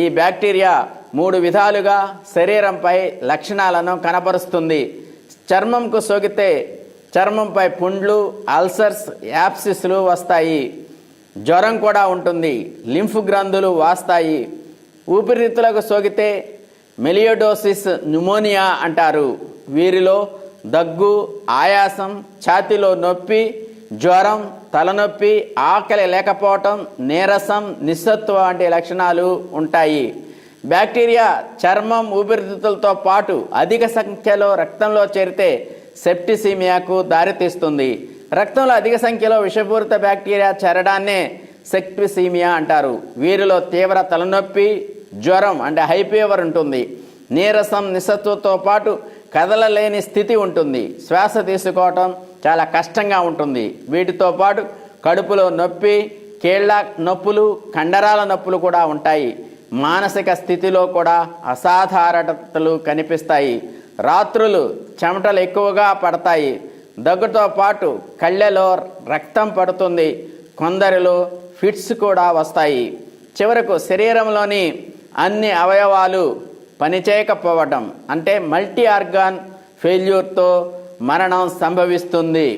ఈ బ్యాక్టీరియా మూడు విధాలుగా శరీరంపై లక్షణాలను కనపరుస్తుంది చర్మంకు సోకితే చర్మంపై పుండ్లు అల్సర్స్ యాప్సిస్లు వస్తాయి. జ్వరం కూడా ఉంటుంది లింఫ్ గ్రంథులు వాస్తాయి. ఊపిరితిత్తులకు సోకితే మెలియోడోసిస్ న్యూమోనియా అంటారు. వీరిలో దగ్గు ఆయాసం ఛాతీలో నొప్పి జ్వరం తలనొప్పి ఆకలి లేకపోవటం నీరసం నిస్సత్వం వంటి లక్షణాలు ఉంటాయి. బ్యాక్టీరియా చర్మం ఊపిరితిత్తులతో పాటు అధిక సంఖ్యలో రక్తంలో చేరితే సెప్టిసీమియాకు దారితీస్తుంది. రక్తంలో అధిక సంఖ్యలో విషపూరిత బ్యాక్టీరియా చేరడాన్నే సెప్టిసీమియా అంటారు. వీరిలో తీవ్ర తలనొప్పి జ్వరం అంటే హై ఫీవర్ ఉంటుంది. నీరసం నిస్సత్వంతో పాటు కదలలేని స్థితి ఉంటుంది. శ్వాస తీసుకోవటం చాలా కష్టంగా ఉంటుంది. వీటితో పాటు కడుపులో నొప్పి కీళ్ళ నొప్పులు కండరాల నొప్పులు కూడా ఉంటాయి. మానసిక స్థితిలో కూడా అసాధారణతలు కనిపిస్తాయి. రాత్రులు చెమటలు ఎక్కువగా పడతాయి. దగ్గుతో పాటు కళ్ళెలో రక్తం పడుతుంది. కొందరిలో ఫిట్స్ కూడా వస్తాయి. చివరకు శరీరంలోని అన్ని అవయవాలు పనిచేయకపోవటం అంటే మల్టీ ఆర్గాన్ ఫెయిల్యూర్తో మరణం సంభవిస్తుంది.